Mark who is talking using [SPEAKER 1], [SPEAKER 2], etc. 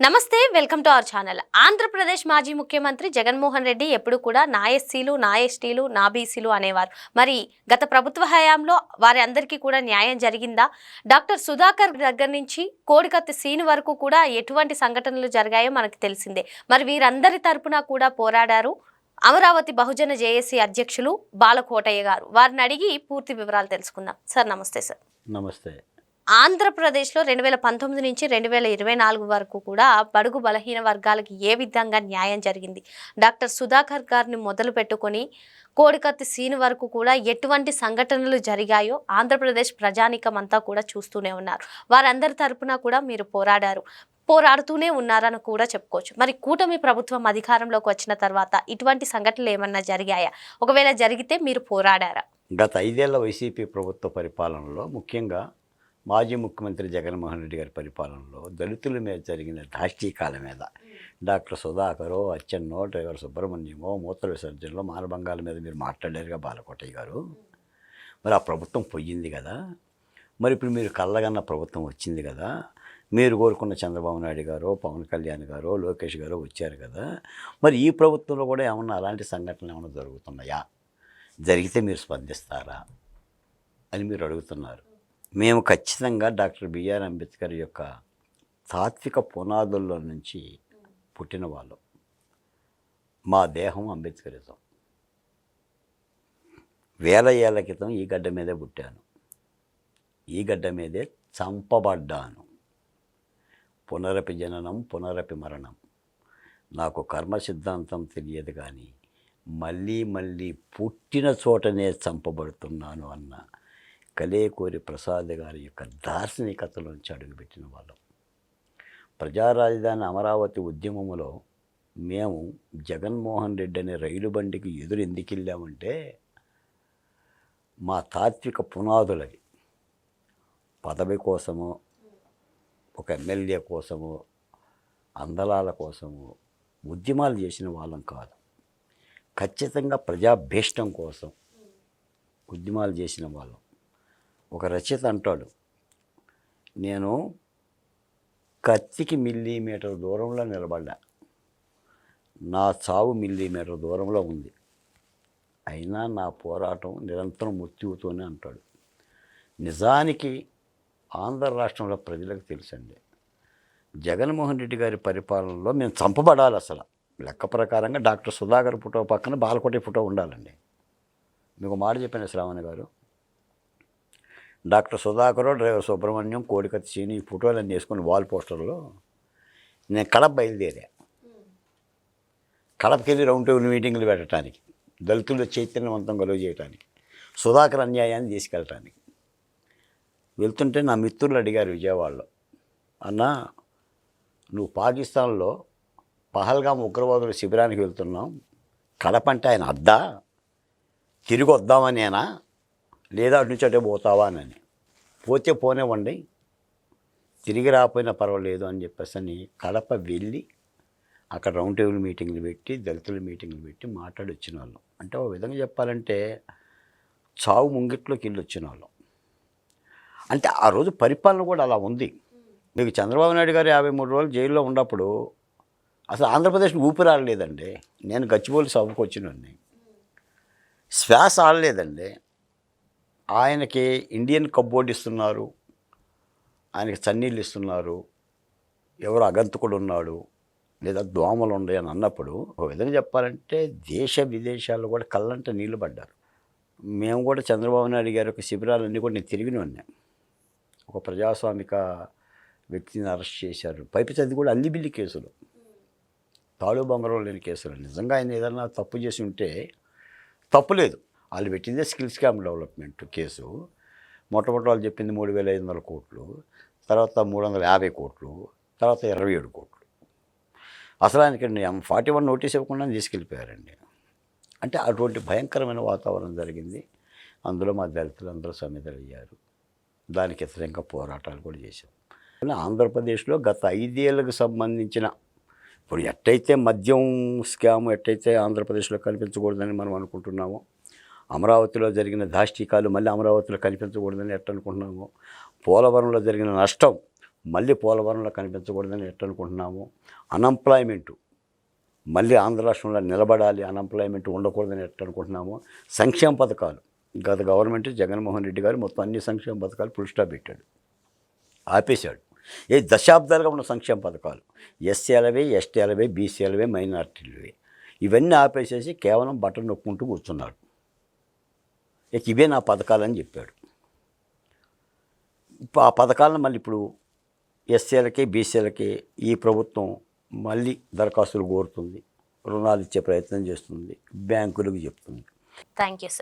[SPEAKER 1] నమస్తే welcome to our channel. Andhra Pradesh మాజీ ముఖ్యమంత్రి జగన్మోహన్ రెడ్డి ఎప్పుడు కూడా నా ఎస్సీలు నా ఎస్టీలు నా బీసీలు అనేవారు. మరి గత ప్రభుత్వ హయాంలో వారి అందరికీ కూడా న్యాయం జరిగిందా? డాక్టర్ సుధాకర్ దగ్గర నుంచి కోడికత్తి సీన్ వరకు కూడా ఎటువంటి సంఘటనలు జరిగాయో మనకు తెలిసిందే. మరి వీరందరి తరపున కూడా పోరాడారు అమరావతి బహుజన జేఏసీ అధ్యక్షులు బాలకోటయ్య గారు. వారిని అడిగి పూర్తి వివరాలు తెలుసుకుందాం. సార్ నమస్తే సార్.
[SPEAKER 2] నమస్తే.
[SPEAKER 1] ఆంధ్రప్రదేశ్లో రెండు వేల పంతొమ్మిది నుంచి రెండు వేల ఇరవై నాలుగు వరకు కూడా బడుగు బలహీన వర్గాలకి ఏ విధంగా న్యాయం జరిగింది? డాక్టర్ సుధాకర్ గారిని మొదలు పెట్టుకొని కోడికత్తి సీన్ వరకు కూడా ఎటువంటి సంఘటనలు జరిగాయో ఆంధ్రప్రదేశ్ ప్రజానికం అంతా కూడా చూస్తూనే ఉన్నారు. వారందరి తరపున కూడా మీరు పోరాడారు. పోరాడుతూనే ఉన్నారని కూడా చెప్పుకోవచ్చు. మరి కూటమి ప్రభుత్వం అధికారంలోకి వచ్చిన తర్వాత ఇటువంటి సంఘటనలు ఏమన్నా జరిగాయా? ఒకవేళ జరిగితే మీరు పోరాడారా?
[SPEAKER 2] గత ఐదేళ్ళ వైసీపీ ప్రభుత్వ పరిపాలనలో ముఖ్యంగా మాజీ ముఖ్యమంత్రి జగన్మోహన్ రెడ్డి గారి పరిపాలనలో దళితుల మీద జరిగిన దాష్టీకాల మీద డాక్టర్ సుధాకరో అచ్చెన్నో డ్రైవర్ సుబ్రహ్మణ్యమో మూత్ర విసర్జనలో మానభంగాల మీద మీరు మాట్లాడారుగా బాలకోటయ్య గారు. మరి ఆ ప్రభుత్వం పోయింది కదా. మరి ఇప్పుడు మీరు కళ్ళగన్న ప్రభుత్వం వచ్చింది కదా. మీరు కోరుకున్న చంద్రబాబు నాయుడు గారు పవన్ కళ్యాణ్ గారు లోకేష్ గారు వచ్చారు కదా. మరి ఈ ప్రభుత్వంలో కూడా ఏమన్నా అలాంటి సంఘటనలు ఏమైనా జరుగుతున్నాయా? జరిగితే మీరు స్పందిస్తారా? అని మీరు అడుగుతున్నారు. మేము ఖచ్చితంగా డాక్టర్ బిఆర్ అంబేద్కర్ యొక్క తాత్విక పునాదుల్లో నుంచి పుట్టిన వాళ్ళం. మా దేహం అంబేద్కరిజం. వేల ఏళ్ళ క్రితం ఈ గడ్డ మీదే పుట్టాను. ఈ గడ్డ మీదే చంపబడ్డాను. పునరపి జననం పునరపి మరణం. నాకు కర్మ సిద్ధాంతం తెలియదు కానీ మళ్ళీ మళ్ళీ పుట్టిన చోటనే చంపబడుతున్నాను అన్న కలేకూరి ప్రసాద్ గారి యొక్క దార్శనికతలోంచి అడుగుపెట్టిన వాళ్ళం. ప్రజా రాజధాని అమరావతి ఉద్యమములో మేము జగన్మోహన్ రెడ్డి అనే రైలు బండికి ఎదురు ఎందుకు వెళ్ళామంటే మా తాత్విక పునాదులవి. పదవి కోసము ఒక ఎమ్మెల్యే కోసము అందలాల కోసము ఉద్యమాలు చేసిన వాళ్ళం కాదు. ఖచ్చితంగా ప్రజాభీష్టం కోసం ఉద్యమాలు చేసిన వాళ్ళం. ఒక రచయిత అంటాడు నేను కత్తికి మిల్లీమీటర్ దూరంలో నిలబడ్డా. నా చావు మిల్లీమీటర్ దూరంలో ఉంది. అయినా నా పోరాటం నిరంతరం మృత్యువుతోనే అంటాడు. నిజానికి ఆంధ్ర రాష్ట్రంలో ప్రజలకు తెలుసండి. జగన్మోహన్ రెడ్డి గారి పరిపాలనలో మేము చంపబడాలి అసలు. లెక్క ప్రకారంగా డాక్టర్ సుధాకర్ ఫోటో పక్కన బాలకోటి ఫోటో ఉండాలండి. మీకు మాట చెప్పాను శ్రావణ గారు. డాక్టర్ సుధాకర్ డ్రైవర్ సుబ్రహ్మణ్యం కోడికత్తి సీని ఈ ఫోటోలన్నీ వేసుకుని వాల్ పోస్టర్లో నేను కడప బయలుదేరా. కడపకి వెళ్ళి రౌండ్ టేబుల్ మీటింగ్లు పెట్టడానికి దళితుల చైతన్యవంతం కలుగు చేయడానికి సుధాకర్ అన్యాయాన్ని తీసుకెళ్ళటానికి. వెళ్తుంటే నా మిత్రులు అడిగారు విజయవాడలో అన్న నువ్వు పాకిస్తాన్లో పహల్గాం ఉగ్రవాదుల శిబిరానికి వెళ్తున్నావు కడప అంటే ఆయన అద్దా? తిరిగి వద్దామనేనా? లేదా అటు నుంచి అటే పోతావా అని. పోతే పోనివ్వండి. తిరిగి రాకపోయినా పర్వాలేదు అని చెప్పేసి అని కడప వెళ్ళి అక్కడ రౌండ్ టేబుల్ మీటింగ్లు పెట్టి దళితుల మీటింగ్లు పెట్టి మాట్లాడి వచ్చిన వాళ్ళం అంటే ఒక విధంగా చెప్పాలంటే చావు ముంగిట్లోకి వెళ్ళి వచ్చిన వాళ్ళం అంటే ఆ రోజు పరిపాలన కూడా అలా ఉంది. మీకు చంద్రబాబు నాయుడు గారు యాభై మూడు రోజులు జైల్లో ఉన్నప్పుడు అసలు ఆంధ్రప్రదేశ్ ఊపిరి ఆడలేదండి నేను గచ్చిబౌలి సభకు వచ్చినోడిని. శ్వాస ఆడలేదండి. ఆయనకి ఇండియన్ కబ్బోర్డ్ ఇస్తున్నారు. ఆయనకి చన్నీళ్ళు ఇస్తున్నారు. ఎవరు అగంతకుడు ఉన్నాడు. లేదా దోమలు ఉన్నాయి అని అన్నప్పుడు ఒక విధంగా చెప్పాలంటే దేశ విదేశాల్లో కూడా కళ్ళంట నీళ్ళు పడ్డారు. మేము కూడా చంద్రబాబు నాయుడు గారి యొక్క శిబిరాలన్నీ కూడా నేను తిరిగిన ఉన్నాం ఒక ప్రజాస్వామిక వ్యక్తిని అరెస్ట్ చేశారు. పైపితే అది కూడా అల్లిబిల్లి కేసులు. తాళు బొంగరం లేని కేసులు. నిజంగా ఆయన ఏదైనా తప్పు చేసి ఉంటే తప్పు లేదు వాళ్ళు పెట్టిందే స్కిల్ స్కామ్ డెవలప్మెంట్ కేసు. మొట్టమొదటి వాళ్ళు చెప్పింది మూడు వేల ఐదు వందల కోట్లు తర్వాత మూడు వందల యాభై కోట్లు తర్వాత ఇరవై ఏడు కోట్లు. అసలు ఆయనకండి ఫార్టీ వన్ నోటీస్ ఇవ్వకుండా తీసుకెళ్ళిపోయారండి. అంటే అటువంటి భయంకరమైన వాతావరణం జరిగింది. అందులో మా దళితులు అందరూ సమిధలు దానికి ఇతరంగా పోరాటాలు కూడా చేశాం ఆంధ్రప్రదేశ్లో గత ఐదేళ్ళకు సంబంధించిన ఇప్పుడు ఎట్టయితే మద్యం స్కామ్ ఎట్టయితే ఆంధ్రప్రదేశ్లో కనిపించకూడదని మనం అనుకుంటున్నామో అమరావతిలో జరిగిన దాష్టికాలు మళ్ళీ అమరావతిలో కనిపించకూడదని ఎట్టనుకుంటున్నాము పోలవరంలో జరిగిన నష్టం మళ్ళీ పోలవరంలో కనిపించకూడదని ఎట్ట అనుకుంటున్నాము? అన్ఎంప్లాయ్మెంటు మళ్ళీ ఆంధ్ర రాష్ట్రంలో నిలబడాలి అన్ఎంప్లాయ్మెంట్ ఉండకూడదని ఎట్ట అనుకుంటున్నాము? సంక్షేమ పథకాలు. గత గవర్నమెంట్ జగన్మోహన్ రెడ్డి గారు మొత్తం అన్ని సంక్షేమ పథకాలు ఫుల్ స్టాప్ పెట్టాడు. ఆపేశాడు. ఏ దశాబ్దాలుగా ఉన్న సంక్షేమ పథకాలు. ఎస్సీలవే ఎస్టీలవే బీసీలవే మైనార్టీలవే ఇవన్నీ ఆపేసేసి కేవలం బట్టలు నొక్కుంటూ కూర్చున్నాడు. ఇక ఇవే నా పథకాలని చెప్పాడు. ఇప్పుడు ఆ పథకాలను మళ్ళీ ఇప్పుడు ఎస్సీలకి బీసీలకి ఈ ప్రభుత్వం మళ్ళీ దరఖాస్తులు కోరుతుంది రుణాలు ఇచ్చే ప్రయత్నం చేస్తుంది బ్యాంకులకు చెప్తుంది.
[SPEAKER 1] Thank you sir